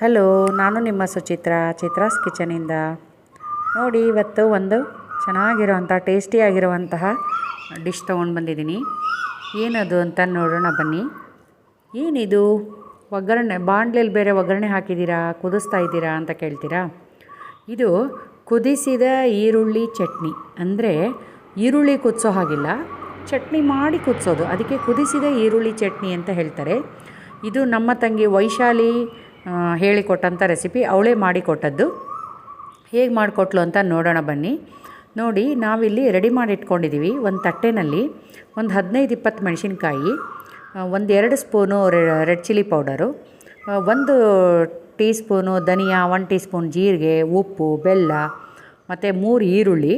Hello ನಾನು ನಿಮ್ಮ ಸುಚಿತ್ರ, ಚಿತ್ರಾಸ್ ಕಿಚನಿಂದ ನೋಡಿ, ಇವತ್ತು ಒಂದು ಚೆನ್ನಾಗಿರುವಂಥ ಟೇಸ್ಟಿಯಾಗಿರುವಂತಹ ಡಿಶ್ ತೊಗೊಂಡು ಬಂದಿದ್ದೀನಿ. ಏನದು ಅಂತ ನೋಡೋಣ ಬನ್ನಿ. ಏನಿದು? ಒಗ್ಗರಣೆ ಬಾಣಲೆಯಲ್ಲಿ ಬೇರೆ ಒಗ್ಗರಣೆ ಹಾಕಿದ್ದೀರಾ, ಕುದಿಸ್ತಾ ಇದ್ದೀರಾ ಅಂತ ಕೇಳ್ತೀರಾ? ಇದು ಕುದಿಸಿದ ಈರುಳ್ಳಿ ಚಟ್ನಿ. ಅಂದರೆ ಈರುಳ್ಳಿ ಕುದಿಸೋ ಹಾಗಿಲ್ಲ, ಚಟ್ನಿ ಮಾಡಿ ಕುದಿಸೋದು. ಅದಕ್ಕೆ ಕುದಿಸಿದ ಈರುಳ್ಳಿ ಚಟ್ನಿ ಅಂತ ಹೇಳ್ತಾರೆ. ಇದು ನಮ್ಮ ತಂಗಿ ವೈಶಾಲಿ ಹೇಳಿಕೊಟ್ಟಂಥ ರೆಸಿಪಿ ಅವಳೇ ಮಾಡಿಕೊಟ್ಟದ್ದು. ಹೇಗೆ ಮಾಡಿಕೊಟ್ಲು ಅಂತ ನೋಡೋಣ ಬನ್ನಿ. ನೋಡಿ, ನಾವಿಲ್ಲಿ ರೆಡಿ ಮಾಡಿ ಇಟ್ಕೊಂಡಿದ್ದೀವಿ ಒಂದು ತಟ್ಟೆನಲ್ಲಿ ಒಂದು ಹದಿನೈದು ಇಪ್ಪತ್ತು ಮೆಣಸಿನ್ಕಾಯಿ ಒಂದು ಎರಡು ಸ್ಪೂನು ರೆಡ್ ಚಿಲ್ಲಿ ಪೌಡರು ಒಂದು ಟೀ ಸ್ಪೂನು ಧನಿಯಾ ಒನ್ ಟೀ ಸ್ಪೂನ್ ಜೀರಿಗೆ, ಉಪ್ಪು, ಬೆಲ್ಲ, ಮತ್ತು ಮೂರು ಈರುಳ್ಳಿ.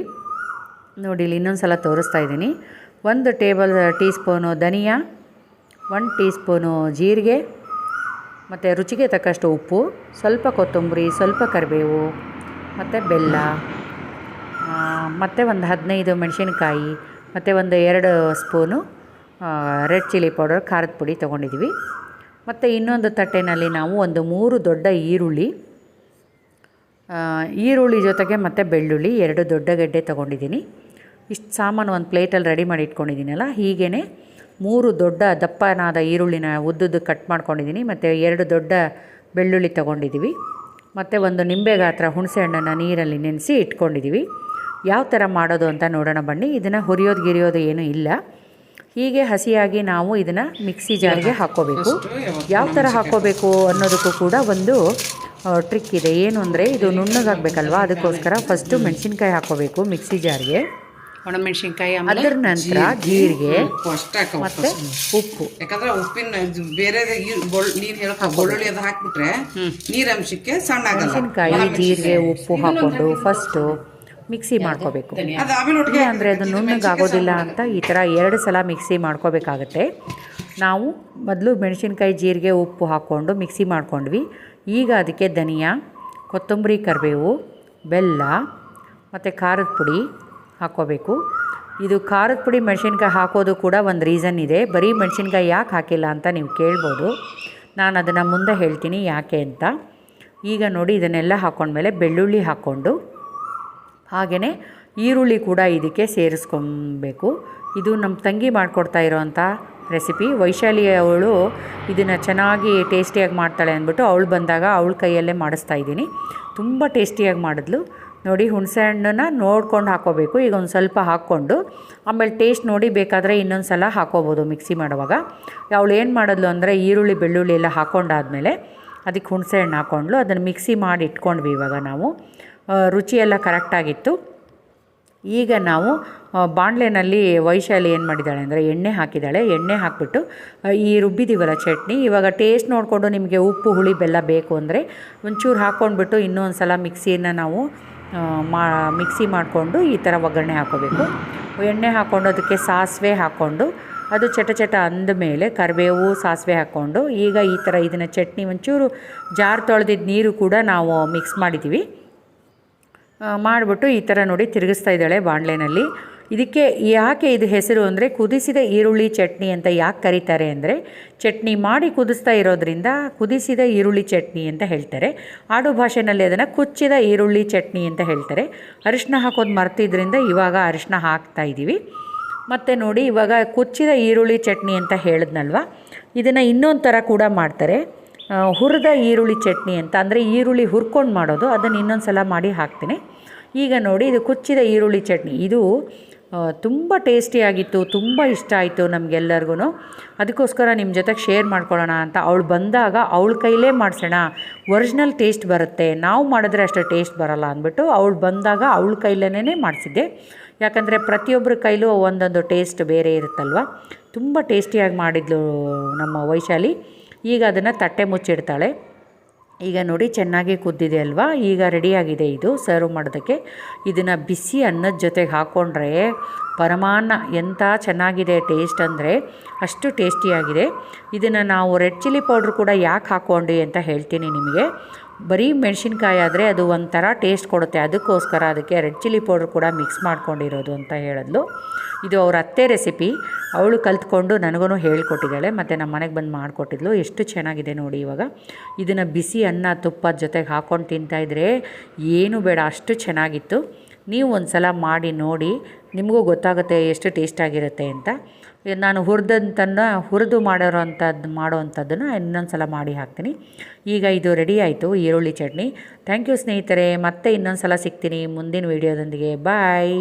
ನೋಡಿ, ಇಲ್ಲಿ ಇನ್ನೊಂದು ಸಲ ತೋರಿಸ್ತಾ ಇದ್ದೀನಿ. ಒಂದು ಟೇಬಲ್ ಟೀ ಸ್ಪೂನು ಧನಿಯಾ ಒನ್ ಟೀ ಸ್ಪೂನು ಜೀರಿಗೆ, ಮತ್ತು ರುಚಿಗೆ ತಕ್ಕಷ್ಟು ಉಪ್ಪು, ಸ್ವಲ್ಪ ಕೊತ್ತಂಬರಿ, ಸ್ವಲ್ಪ ಕರಿಬೇವು, ಮತ್ತು ಬೆಲ್ಲ ಮತ್ತು ಒಂದು ಹದಿನೈದು ಮೆಣಸಿನ್ಕಾಯಿ, ಮತ್ತು ಒಂದು ಎರಡು ಸ್ಪೂನು ರೆಡ್ ಚಿಲ್ಲಿ ಪೌಡರ್, ಖಾರದ ಪುಡಿ ತೊಗೊಂಡಿದ್ದೀವಿ. ಮತ್ತು ಇನ್ನೊಂದು ತಟ್ಟೆನಲ್ಲಿ ನಾವು ಒಂದು ಮೂರು ದೊಡ್ಡ ಈರುಳ್ಳಿ ಈರುಳ್ಳಿ ಜೊತೆಗೆ ಮತ್ತು ಬೆಳ್ಳುಳ್ಳಿ, ಎರಡು ದೊಡ್ಡ ಗೆಡ್ಡೆ ತೊಗೊಂಡಿದ್ದೀನಿ. ಇಷ್ಟು ಸಾಮಾನು ಒಂದು ಪ್ಲೇಟಲ್ಲಿ ರೆಡಿ ಮಾಡಿ ಇಟ್ಕೊಂಡಿದ್ದೀನಲ್ಲ ಹೀಗೇ ಮೂರು ದೊಡ್ಡ ದಪ್ಪನಾದ ಈರುಳ್ಳಿನ ಉದ್ದದ್ದು ಕಟ್ ಮಾಡ್ಕೊಂಡಿದ್ದೀನಿ. ಮತ್ತು ಎರಡು ದೊಡ್ಡ ಬೆಳ್ಳುಳ್ಳಿ ತೊಗೊಂಡಿದ್ದೀವಿ ಮತ್ತು ಒಂದು ನಿಂಬೆ ಗಾತ್ರ ಹುಣಸೆ ಹಣ್ಣನ್ನು ನೀರಲ್ಲಿ ನೆನೆಸಿ ಇಟ್ಕೊಂಡಿದ್ದೀವಿ ಯಾವ ಥರ ಮಾಡೋದು ಅಂತ ನೋಡೋಣ ಬನ್ನಿ. ಇದನ್ನು ಹುರಿಯೋದು ಗಿರಿಯೋದು ಏನೂ ಇಲ್ಲ. ಹೀಗೆ ಹಸಿಯಾಗಿ ನಾವು ಇದನ್ನು ಮಿಕ್ಸಿ ಜಾರಿಗೆ ಹಾಕ್ಕೋಬೇಕು. ಯಾವ ಥರ ಹಾಕ್ಕೋಬೇಕು ಅನ್ನೋದಕ್ಕೂ ಕೂಡ ಒಂದು ಟ್ರಿಕ್ ಇದೆ. ಏನು ಅಂದರೆ ಇದು ನುಣ್ಣಗಾಗಬೇಕಲ್ವ? ಅದಕ್ಕೋಸ್ಕರ ಫಸ್ಟು ಮೆಣಸಿನ್ಕಾಯಿ ಹಾಕ್ಕೋಬೇಕು ಮಿಕ್ಸಿ ಜಾರ್ಗೆ. ಒಣಮೆಣಸಿನ್ಕಾಯಿ ಅದರ ನಂತರ ಜೀರಿಗೆ ಮತ್ತೆ ಉಪ್ಪು. ಯಾಕಂದ್ರೆ ಉಪ್ಪಿನ ಬೇರೆ ನೀನ್ ಹೇಳಕ್ ಬೆಳ್ಳುಳ್ಳಿ ಅದು ಹಾಕ್ಬಿಟ್ರೆ ನೀರಂಶಕ್ಕೆ ಸಣ್ಣ ಮೆಣಸಿನ್ಕಾಯಿ ಜೀರಿಗೆ ಉಪ್ಪು ಹಾಕೊಂಡು ಫಸ್ಟು ಮಿಕ್ಸಿ ಮಾಡ್ಕೋಬೇಕು. ಅಂದರೆ ಅದು ನುಣ್ಣಗಾಗೋದಿಲ್ಲ ಅಂತ ಈ ಥರ ಎರಡು ಸಲ ಮಿಕ್ಸಿ ಮಾಡ್ಕೋಬೇಕಾಗತ್ತೆ. ನಾವು ಮೊದಲು ಮೆಣಸಿನ್ಕಾಯಿ ಜೀರಿಗೆ ಉಪ್ಪು ಹಾಕ್ಕೊಂಡು ಮಿಕ್ಸಿ ಮಾಡ್ಕೊಂಡ್ವಿ. ಈಗ ಅದಕ್ಕೆ ಧನಿಯಾ ಕೊತ್ತಂಬರಿ ಕರಿಬೇವು ಬೆಲ್ಲ ಮತ್ತು ಖಾರದ ಪುಡಿ ಹಾಕ್ಕೋಬೇಕು ಇದು ಖಾರದ ಪುಡಿ ಮೆಣಸಿನ್ಕಾಯಿ ಹಾಕೋದು ಕೂಡ ಒಂದು ರೀಸನ್ ಇದೆ. ಬರೀ ಮೆಣಸಿನ್ಕಾಯಿ ಯಾಕೆ ಹಾಕಿಲ್ಲ ಅಂತ ನೀವು ಕೇಳ್ಬೋದು. ನಾನು ಅದನ್ನು ಮುಂದೆ ಹೇಳ್ತೀನಿ ಯಾಕೆ ಅಂತ. ಈಗ ನೋಡಿ ಇದನ್ನೆಲ್ಲ ಹಾಕ್ಕೊಂಡ್ಮೇಲೆ ಬೆಳ್ಳುಳ್ಳಿ ಹಾಕ್ಕೊಂಡು ಹಾಗೆಯೇ ಈರುಳ್ಳಿ ಕೂಡ ಇದಕ್ಕೆ ಸೇರಿಸ್ಕೊಬೇಕು. ಇದು ನಮ್ಮ ತಂಗಿ ಮಾಡಿಕೊಡ್ತಾ ಇರೋವಂಥ ರೆಸಿಪಿ. ವೈಶಾಲಿ ಅವಳು ಇದನ್ನು ಚೆನ್ನಾಗಿ ಟೇಸ್ಟಿಯಾಗಿ ಮಾಡ್ತಾಳೆ ಅಂದ್ಬಿಟ್ಟು ಅವಳು ಬಂದಾಗ ಅವಳ ಕೈಯಲ್ಲೇ ಮಾಡಿಸ್ತಾ ಇದ್ದೀನಿ. ತುಂಬ ಟೇಸ್ಟಿಯಾಗಿ ಮಾಡಿದ್ಲು. ನೋಡಿ ಹುಣಸೆ ಹಣ್ಣನ್ನು ನೋಡ್ಕೊಂಡು ಹಾಕೋಬೇಕು. ಈಗ ಒಂದು ಸ್ವಲ್ಪ ಹಾಕ್ಕೊಂಡು, ಆಮೇಲೆ ಟೇಸ್ಟ್ ನೋಡಿ ಬೇಕಾದರೆ ಇನ್ನೊಂದು ಸಲ ಹಾಕ್ಕೋಬೋದು ಮಿಕ್ಸಿ ಮಾಡುವಾಗ. ಅವಳು ಏನು ಮಾಡಿದ್ಲು ಅಂದರೆ ಈರುಳ್ಳಿ, ಬೆಳ್ಳುಳ್ಳಿ ಎಲ್ಲ ಹಾಕ್ಕೊಂಡಾದ್ಮೇಲೆ ಅದಕ್ಕೆ ಹುಣಸೆ ಹಣ್ಣು ಹಾಕ್ಕೊಂಡ್ಲು ಅದನ್ನು ಮಿಕ್ಸಿ ಮಾಡಿ ಇಟ್ಕೊಂಡ್ವಿ ಇವಾಗ ನಾವು. ರುಚಿಯೆಲ್ಲ ಕರೆಕ್ಟಾಗಿತ್ತು ಈಗ ನಾವು ಬಾಣ್ಲೆನಲ್ಲಿ ವೈಶಾಲಿ ಏನು ಮಾಡಿದ್ದಾಳೆ ಅಂದರೆ ಎಣ್ಣೆ ಹಾಕಿದ್ದಾಳೆ. ಎಣ್ಣೆ ಹಾಕಿಬಿಟ್ಟು ಈ ರುಬ್ಬಿದ್ದೀವಲ್ಲ ಚಟ್ನಿ. ಇವಾಗ ಟೇಸ್ಟ್ ನೋಡಿಕೊಂಡು ನಿಮಗೆ ಉಪ್ಪು, ಹುಳಿ, ಬೆಲ್ಲ ಬೇಕು ಅಂದರೆ ಒಂಚೂರು ಹಾಕ್ಕೊಂಡ್ಬಿಟ್ಟು ಇನ್ನೊಂದು ಸಲ ಮಿಕ್ಸಿಯನ್ನು ನಾವು ಮಾ, ಮಿಕ್ಸಿ ಮಾಡಿಕೊಂಡು ಈ ಥರ ಒಗ್ಗರಣೆ ಹಾಕೋಬೇಕು. ಎಣ್ಣೆ ಹಾಕ್ಕೊಂಡು ಅದಕ್ಕೆ ಸಾಸಿವೆ ಹಾಕ್ಕೊಂಡು ಅದು ಚಟ ಚಟ ಅಂದ ಮೇಲೆ ಕರಿಬೇವು, ಸಾಸಿವೆ ಹಾಕ್ಕೊಂಡು ಈಗ ಈ ಥರ ಇದನ್ನು ಚಟ್ನಿ ಒಂಚೂರು ಜಾರ್ ತೊಳೆದಿದ್ದ ನೀರು ಕೂಡ ನಾವು ಮಿಕ್ಸ್ ಮಾಡಿದ್ದೀವಿ. ಮಾಡಿಬಿಟ್ಟು ಈ ಥರ ನೋಡಿ ತಿರುಗಿಸ್ತಾ ಇದ್ದಾಳೆ ಬಾಣಲೆನಲ್ಲಿ. ಇದಕ್ಕೆ ಯಾಕೆ ಇದು ಹೆಸರು ಅಂದರೆ ಕುದಿಸಿದ ಈರುಳ್ಳಿ ಚಟ್ನಿ ಅಂತ ಯಾಕೆ ಕರೀತಾರೆ ಅಂದರೆ ಚಟ್ನಿ ಮಾಡಿ ಕುದಿಸ್ತಾ ಇರೋದ್ರಿಂದ ಕುದಿಸಿದ ಈರುಳ್ಳಿ ಚಟ್ನಿ ಅಂತ ಹೇಳ್ತಾರೆ. ಆಡು ಭಾಷೆನಲ್ಲಿ ಅದನ್ನು ಕುಚ್ಚಿದ ಈರುಳ್ಳಿ ಚಟ್ನಿ ಅಂತ ಹೇಳ್ತಾರೆ. ಅರಿಶಿನ ಹಾಕೋದು ಮರ್ತಿದ್ರಿಂದ ಇವಾಗ ಅರಿಶಿನ ಹಾಕ್ತಾ ಇದ್ದೀವಿ ಮತ್ತು ನೋಡಿ ಇವಾಗ ಕುಚ್ಚಿದ ಈರುಳ್ಳಿ ಚಟ್ನಿ ಅಂತ ಹೇಳಿದ್ನಲ್ವ? ಇದನ್ನು ಇನ್ನೊಂದು ಥರ ಕೂಡ ಮಾಡ್ತಾರೆ. ಹುರಿದ ಈರುಳ್ಳಿ ಚಟ್ನಿ ಅಂತ, ಅಂದರೆ ಈರುಳ್ಳಿ ಹುರ್ಕೊಂಡು ಮಾಡೋದು. ಅದನ್ನು ಇನ್ನೊಂದು ಸಲ ಮಾಡಿ ಹಾಕ್ತೀನಿ. ಈಗ ನೋಡಿ ಇದು ಕುಚ್ಚಿದ ಈರುಳ್ಳಿ ಚಟ್ನಿ. ಇದು ತುಂಬ ಟೇಸ್ಟಿಯಾಗಿತ್ತು ತುಂಬ ಇಷ್ಟ ಆಯಿತು ನಮಗೆಲ್ಲರಿಗೂ ಅದಕ್ಕೋಸ್ಕರ ನಿಮ್ಮ ಜೊತೆಗೆ ಶೇರ್ ಮಾಡ್ಕೊಳ್ಳೋಣ ಅಂತ ಅವಳು ಬಂದಾಗ ಅವಳ ಕೈಲೇ ಮಾಡಿಸೋಣ. ಒರಿಜಿನಲ್ ಟೇಸ್ಟ್ ಬರುತ್ತೆ. ನಾವು ಮಾಡಿದ್ರೆ ಅಷ್ಟು ಟೇಸ್ಟ್ ಬರಲ್ಲ ಅಂದ್ಬಿಟ್ಟು ಅವಳು ಬಂದಾಗ ಅವಳ ಕೈಲೇ ಮಾಡಿಸಿದ್ದೆ. ಯಾಕಂದರೆ ಪ್ರತಿಯೊಬ್ಬರ ಕೈಲೂ ಒಂದೊಂದು ಟೇಸ್ಟ್ ಬೇರೆ ಇರುತ್ತಲ್ವ? ತುಂಬ ಟೇಸ್ಟಿಯಾಗಿ ಮಾಡಿದ್ಲು ನಮ್ಮ ವೈಶಾಲಿ. ಈಗ ಅದನ್ನು ತಟ್ಟೆ ಮುಚ್ಚಿಡ್ತಾಳೆ. ಈಗ ನೋಡಿ ಚೆನ್ನಾಗಿ ಕುದ್ದಿದೆ ಅಲ್ವಾ? ಈಗ ರೆಡಿಯಾಗಿದೆ ಇದು ಸರ್ವ್ ಮಾಡೋದಕ್ಕೆ. ಇದನ್ನು ಬಿಸಿ ಅನ್ನದ ಜೊತೆಗೆ ಹಾಕ್ಕೊಂಡ್ರೆ ಪರಮಾನ್ನ ಎಂಥ ಚೆನ್ನಾಗಿದೆ ಟೇಸ್ಟ್ ಅಂದರೆ ಅಷ್ಟು ಟೇಸ್ಟಿಯಾಗಿದೆ ಇದನ್ನು ನಾವು ರೆಡ್ ಚಿಲ್ಲಿ ಪೌಡ್ರ್ ಕೂಡ ಯಾಕೆ ಹಾಕ್ಕೊಂಡು ಅಂತ ಹೇಳ್ತೀನಿ ನಿಮಗೆ. ಬರೀ ಮೆಣಸಿನ್ಕಾಯಿ ಆದರೆ ಅದು ಒಂಥರ ಟೇಸ್ಟ್ ಕೊಡುತ್ತೆ. ಅದಕ್ಕೋಸ್ಕರ ಅದಕ್ಕೆ ರೆಡ್ ಚಿಲ್ಲಿ ಪೌಡ್ರ್ ಕೂಡ ಮಿಕ್ಸ್ ಮಾಡ್ಕೊಂಡಿರೋದು ಅಂತ ಹೇಳಿದ್ಲು. ಇದು ಅವ್ರ ಅತ್ತೆ ರೆಸಿಪಿ ಅವಳು ಕಲ್ತ್ಕೊಂಡು ನನಗೂ ಹೇಳ್ಕೊಟ್ಟಿದ್ದಾಳೆ. ಮತ್ತು ನಮ್ಮ ಮನೆಗೆ ಬಂದು ಮಾಡಿಕೊಟ್ಟಿದ್ಲು. ಎಷ್ಟು ಚೆನ್ನಾಗಿದೆ ನೋಡಿ ಇವಾಗ. ಇದನ್ನು ಬಿಸಿ ಅನ್ನ, ತುಪ್ಪದ ಜೊತೆಗೆ ಹಾಕ್ಕೊಂಡು ತಿಂತಾಯಿದ್ರೆ ಏನು ಬೇಡ, ಅಷ್ಟು ಚೆನ್ನಾಗಿತ್ತು. ನೀವು ಒಂದು ಸಲ ಮಾಡಿ ನೋಡಿ. ನಿಮಗೂ ಗೊತ್ತಾಗುತ್ತೆ ಎಷ್ಟು ಟೇಸ್ಟಾಗಿರುತ್ತೆ ಅಂತ. ನಾನು ಹುರಿದಂತನ್ನು ಹುರಿದು ಮಾಡಿರೋ ಅಂಥದ್ದು ಮಾಡೋ ಇನ್ನೊಂದು ಸಲ ಮಾಡಿ ಹಾಕ್ತೀನಿ. ಈಗ ಇದು ರೆಡಿ ಆಯಿತು, ಈರುಳ್ಳಿ ಚಟ್ನಿ. ಥ್ಯಾಂಕ್ ಯು ಸ್ನೇಹಿತರೆ, ಮತ್ತೆ ಇನ್ನೊಂದು ಸಲ ಸಿಗ್ತೀನಿ ಮುಂದಿನ ವೀಡಿಯೋದೊಂದಿಗೆ. ಬಾಯ್